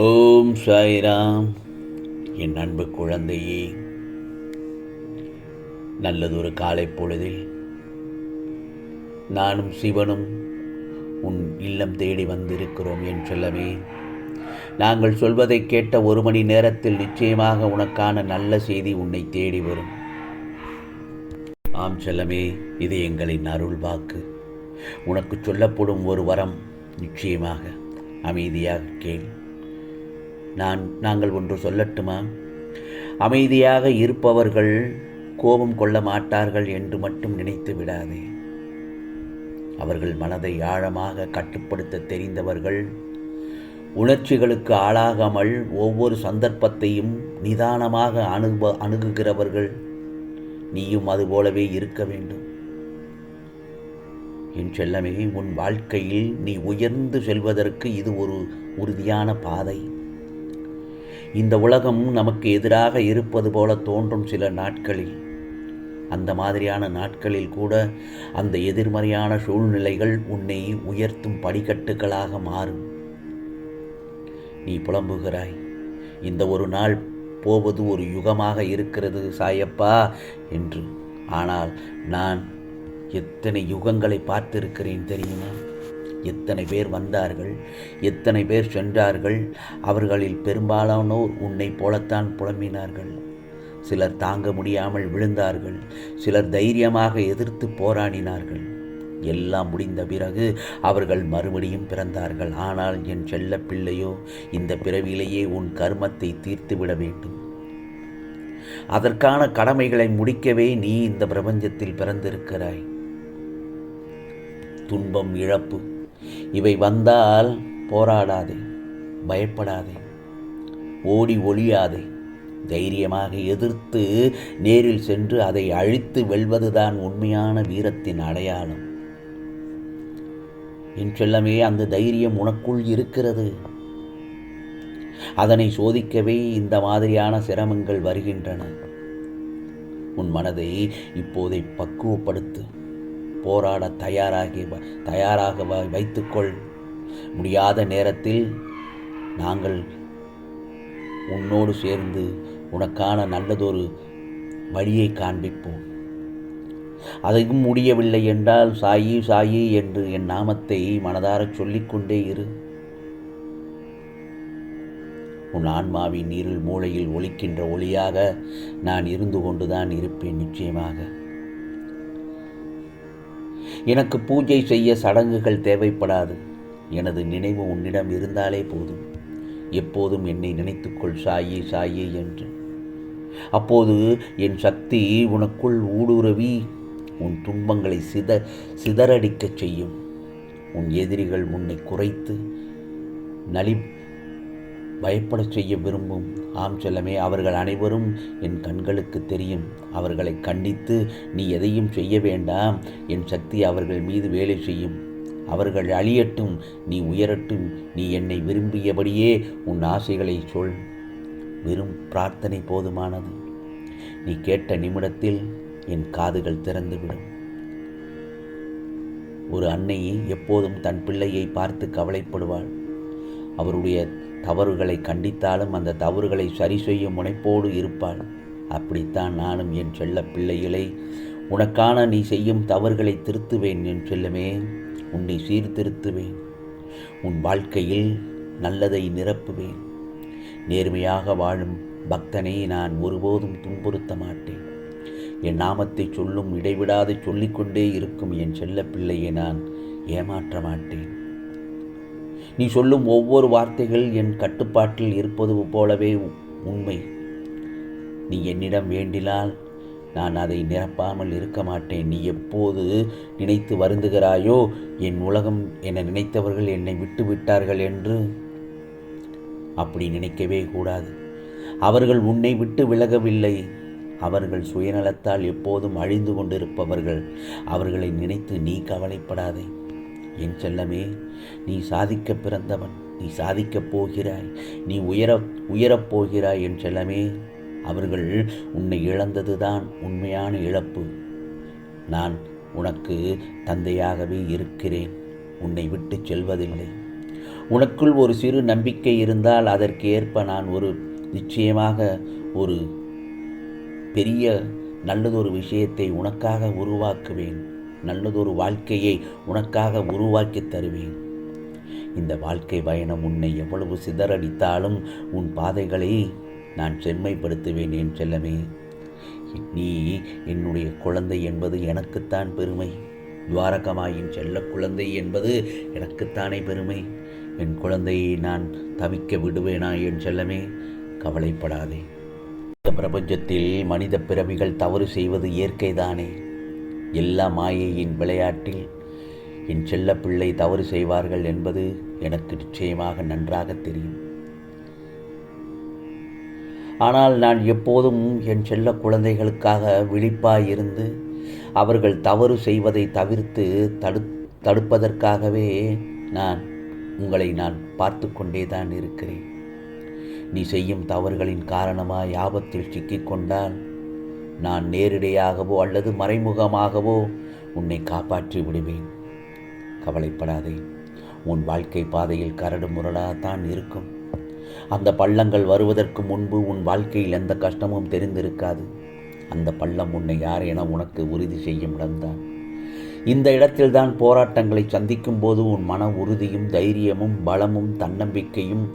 ஓம் சாய்ராம். என் அன்பு குழந்தையே நல்லதொரு காலை பொழுதில் நானும் சிவனும் உன் இல்லம் தேடி வந்திருக்கிறோம் என் சொல்லவே நாங்கள் சொல்வதை கேட்ட ஒரு மணி நேரத்தில் நிச்சயமாக உனக்கான நல்ல செய்தி உன்னை தேடி வரும். ஆம் செல்லமே இது எங்களின் அருள் வாக்கு. உனக்கு சொல்லப்படும் ஒரு வரம் நிச்சயமாக அமைதியாக கேள். நான் நாங்கள் ஒன்று சொல்லட்டுமா? அமைதியாக இருப்பவர்கள் கோபம் கொள்ள மாட்டார்கள் என்று மட்டும் நினைத்து விடாதே. அவர்கள் மனதை ஆழமாக கட்டுப்படுத்த தெரிந்தவர்கள் உணர்ச்சிகளுக்கு ஆளாகாமல் ஒவ்வொரு சந்தர்ப்பத்தையும் நிதானமாக அணுப அணுகுகிறவர்கள் நீயும் அதுபோலவே இருக்க வேண்டும். என் செல்லமே உன் வாழ்க்கையில் நீ உயர்ந்து செல்வதற்கு இது ஒரு உறுதியான பாதை. இந்த உலகம் நமக்கு எதிராக இருப்பது போல தோன்றும் சில நாட்களில். அந்த மாதிரியான நாட்களில் கூட அந்த எதிர்மறையான சூழ்நிலைகள் உன்னை உயர்த்தும் படிக்கட்டுகளாக மாறும். நீ புலம்புகிறாய். இந்த ஒரு நாள் போவது ஒரு யுகமாக இருக்கிறது சாயப்பா என்று. ஆனால் நான் எத்தனை யுகங்களை பார்த்திருக்கிறேன் தெரியுமா? எத்தனை பேர் வந்தார்கள் எத்தனை பேர் சென்றார்கள் அவர்களில் பெரும்பாலானோர் உன்னை போலத்தான் புலம்பினார்கள். சிலர் தாங்க முடியாமல் விழுந்தார்கள் சிலர் தைரியமாக எதிர்த்து போராடினார்கள். எல்லாம் முடிந்த பிறகு அவர்கள் மறுபடியும் பிறந்தார்கள். ஆனால் என் செல்ல பிள்ளையோ இந்த பிறவிலேயே உன் கர்மத்தை தீர்த்துவிட வேண்டும். அதற்கான கடமைகளை முடிக்கவே நீ இந்த பிரபஞ்சத்தில் பிறந்திருக்கிறாய். துன்பம் இழப்பு இவை வந்தால் போராடாதே பயப்படாதே ஓடி ஒழியாதே தைரியமாக எதிர்த்து நேரில் சென்று அதை அழித்து வெல்வதுதான் உண்மையான வீரத்தின் அடையாளம். என் செல்லமே அந்த தைரியம் உனக்குள் இருக்கிறது. அதனை சோதிக்கவே இந்த மாதிரியான சிரமங்கள் வருகின்றன. உன் மனதை இப்போதை பக்குவப்படுத்து. போராட தயாராகி தயாராக வைத்துக்கொள். முடியாத நேரத்தில் நாங்கள் உன்னோடு சேர்ந்து உனக்கான நல்லதொரு வழியை காண்பிப்போம். அதையும் முடியவில்லை என்றால் சாயி சாயி என்று என் நாமத்தை மனதாரச் சொல்லிக்கொண்டே இரு. உன் ஆன்மாவின் நீரில் மூளையில் ஒலிக்கின்ற ஒளியாக நான் இருந்து கொண்டுதான் இருப்பேன் நிச்சயமாக. எனக்கு பூஜை செய்ய சடங்குகள் தேவைப்படாது. எனது நினைவு உன்னிடம் இருந்தாலே போதும். எப்போதும் என்னை நினைத்துக்கொள் சாயி சாயி என்று. அப்போது என் சக்தி உனக்குள் ஊடுருவி உன் துன்பங்களை சித சிதறடிக்கச் செய்யும். உன் எதிரிகள் உன்னை குறைத்து நலி பயப்படச் செய்ய விரும்பும். ஆம் செல்லமே அவர்கள் அனைவரும் என் கண்களுக்கு தெரியும். அவர்களை கண்டித்து நீ எதையும் செய்ய வேண்டாம். என் சக்தி அவர்கள் மீது வேலை செய்யும். அவர்கள் அழியட்டும் நீ உயரட்டும். நீ என்னை விரும்பியபடியே உன் ஆசைகளை சொல். வெறும் பிரார்த்தனை போதுமானது. நீ கேட்ட நிமிடத்தில் என் காதுகள் திறந்துவிடும். ஒரு அன்னை எப்போதும் தன் பிள்ளையை பார்த்து கவலைப்படுவாள். அவருடைய தவறுகளை கண்டித்தாலும் அந்த தவறுகளை சரி செய்யும் முனைப்போடு இருப்பாள். அப்படித்தான் நானும் என் செல்ல பிள்ளைகளை உனக்கான நீ செய்யும் தவறுகளை திருத்துவேன் என் செல்லமே. உன்னை சீர்திருத்துவேன். உன் வாழ்க்கையில் நல்லதை நிரப்புவேன். நேர்மையாக வாழும் பக்தனை நான் ஒருபோதும் துன்புறுத்த மாட்டேன். என் நாமத்தை சொல்லும் இடைவிடாது சொல்லிக்கொண்டே இருக்கும் என் செல்ல பிள்ளையை நான் ஏமாற்ற மாட்டேன். நீ சொல்லும் ஒவ்வொரு வார்த்தைகள் என் கட்டுப்பாட்டில் இருப்பது போலவே உண்மை. நீ என்னிடம் வேண்டினால் நான் அதை நிரப்பாமல் இருக்க மாட்டேன். நீ எப்போது நினைத்து வருந்துகிறாயோ என் உலகம் என நினைத்தவர்கள் என்னை விட்டு விட்டார்கள் என்று அப்படி நினைக்கவே கூடாது. அவர்கள் உன்னை விட்டு விலகவில்லை. அவர்கள் சுயநலத்தால் எப்போதும் அழிந்து கொண்டிருப்பவர்கள். அவர்களை நினைத்து நீ கவலைப்படாதே. என் செல்லமே நீ சாதிக்க பிறந்தவன் நீ சாதிக்கப் போகிறாய் நீ உயர உயரப் போகிறாய் என் செல்லமே. அவர்கள் உன்னை இழந்ததுதான் உண்மையான இழப்பு. நான் உனக்கு தந்தையாகவே இருக்கிறேன் உன்னை விட்டு செல்வதில்லை. உனக்குள் ஒரு சிறு நம்பிக்கை இருந்தால் அதற்கு ஏற்ப நான் ஒரு நிச்சயமாக ஒரு பெரிய நல்லதொரு விஷயத்தை உனக்காக உருவாக்குவேன். நல்லதொரு வாழ்க்கையை உனக்காக உருவாக்கி தருவேன். இந்த வாழ்க்கை பயணம் உன்னை எவ்வளவு சிதறடித்தாலும் உன் பாதைகளை நான் செம்மைப்படுத்துவேன் என் செல்லமே. நீ என்னுடைய குழந்தை என்பது எனக்குத்தான் பெருமை. துவாரகமாயின் செல்ல குழந்தை என்பது எனக்குத்தானே பெருமை. என் குழந்தையை நான் தவிக்க விடுவேனா என் செல்லமே? கவலைப்படாதே. இந்த பிரபஞ்சத்தில் மனித பிறவிகள் தவறு செய்வது இயற்கைதானே. எல்லா மாயையின் விளையாட்டில் என் செல்ல பிள்ளை தவறு செய்வார்கள் என்பது எனக்கு நிச்சயமாக நன்றாக தெரியும். ஆனால் நான் எப்போதும் என் செல்ல குழந்தைகளுக்காக விழிப்பாயிருந்து அவர்கள் தவறு செய்வதை தவிர்த்து தடு தடுப்பதற்காகவே நான் உங்களை நான் பார்த்து கொண்டே தான் இருக்கிறேன். நீ செய்யும் தவறுகளின் காரணமாக ஆபத்தில் சிக்கிக்கொண்டால் நான் நேரிடையாகவோ அல்லது மறைமுகமாகவோ உன்னை காப்பாற்றி விடுவேன். கவலைப்படாதே. உன் வாழ்க்கை பாதையில் கரடு முரடாகத்தான் இருக்கும். அந்த பள்ளங்கள் வருவதற்கு முன்பு உன் வாழ்க்கையில் எந்த கஷ்டமும் தெரிந்திருக்காது. அந்த பள்ளம் உன்னை யார் என உனக்கு உறுதி செய்யும் இடம்தான். இந்த இடத்தில்தான் போராட்டங்களை சந்திக்கும் போது உன் மன உறுதியும் தைரியமும் பலமும் தன்னம்பிக்கையும்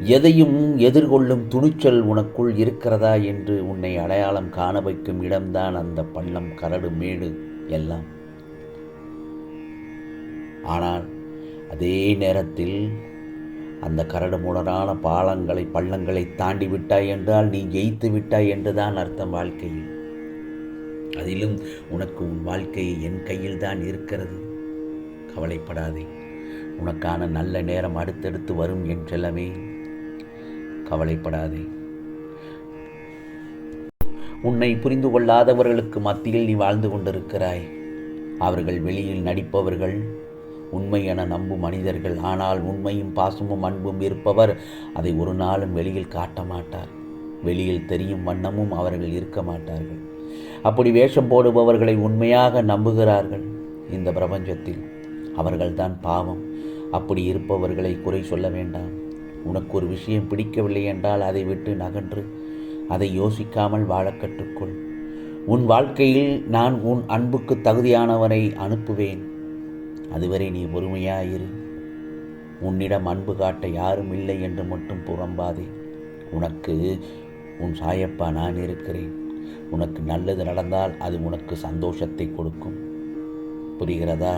எதையும் எதிர்கொள்ளும் துணிச்சல் உனக்குள் இருக்கிறதா என்று உன்னை அடையாளம் காண வைக்கும் இடம்தான் அந்த பள்ளம் கரடு மேடு எல்லாம். ஆனால் அதே நேரத்தில் அந்த கரடு கரடுமுரடான பாலங்களை பள்ளங்களை தாண்டி விட்டாய் என்றால் நீ ஜெயித்து விட்டாய் என்றுதான் அர்த்தம் வாழ்க்கையில். அதிலும் உனக்கு உன் வாழ்க்கை என் கையில் தான் இருக்கிறது. கவலைப்படாதே. உனக்கான நல்ல நேரம் அடுத்தடுத்து வரும் என் செல்லமே கவலைப்படாதே. உன்னை புரிந்து கொள்ளாதவர்களுக்கு மத்தியில் நீ வாழ்ந்து கொண்டிருக்கிறாய். அவர்கள் வெளியில் நடிப்பவர்கள் உண்மை என நம்பும் மனிதர்கள் ஆனால் உண்மையும் பாசமும் அன்பும் இருப்பவர் அதை ஒரு நாளும் வெளியில் காட்ட மாட்டார். வெளியில் தெரியும் வண்ணமும் அவர்கள் இருக்க மாட்டார்கள். அப்படி வேஷம் போடுபவர்களை உண்மையாக நம்புகிறார்கள். இந்த பிரபஞ்சத்தில் அவர்கள்தான் பாவம். அப்படி இருப்பவர்களை குறை சொல்ல வேண்டாம். உனக்கு ஒரு விஷயம் பிடிக்கவில்லை என்றால் அதை விட்டு நகன்று. அதை யோசிக்காமல் வாழ கற்றுக்கொள். உன் வாழ்க்கையில் நான் உன் அன்புக்கு தகுதியானவரை அனுப்புவேன். அதுவரை நீ பொறுமையாயிரு. உன்னிடம் அன்பு காட்ட யாரும் இல்லை என்று மட்டும் புறம்பாதே. உனக்கு உன் சாயப்பா நான் இருக்கிறேன். உனக்கு நல்லது நடந்தால் அது உனக்கு சந்தோஷத்தை கொடுக்கும். புரிகிறதா?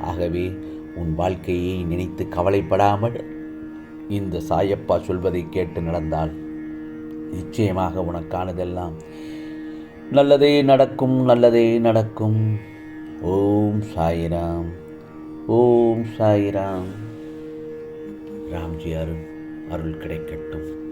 ஆகவே உன் வாழ்க்கையை நினைத்து கவலைப்படாமல் இந்த சாயப்பா சொல்வதை கேட்டு நடந்தால் நிச்சயமாக உனக்கானதெல்லாம் நல்லதே நடக்கும் நல்லதே நடக்கும். ஓம் சாயிராம் ஓம் சாயிராம். ராம்ஜி அருள் அருள் கிடைக்கட்டும்.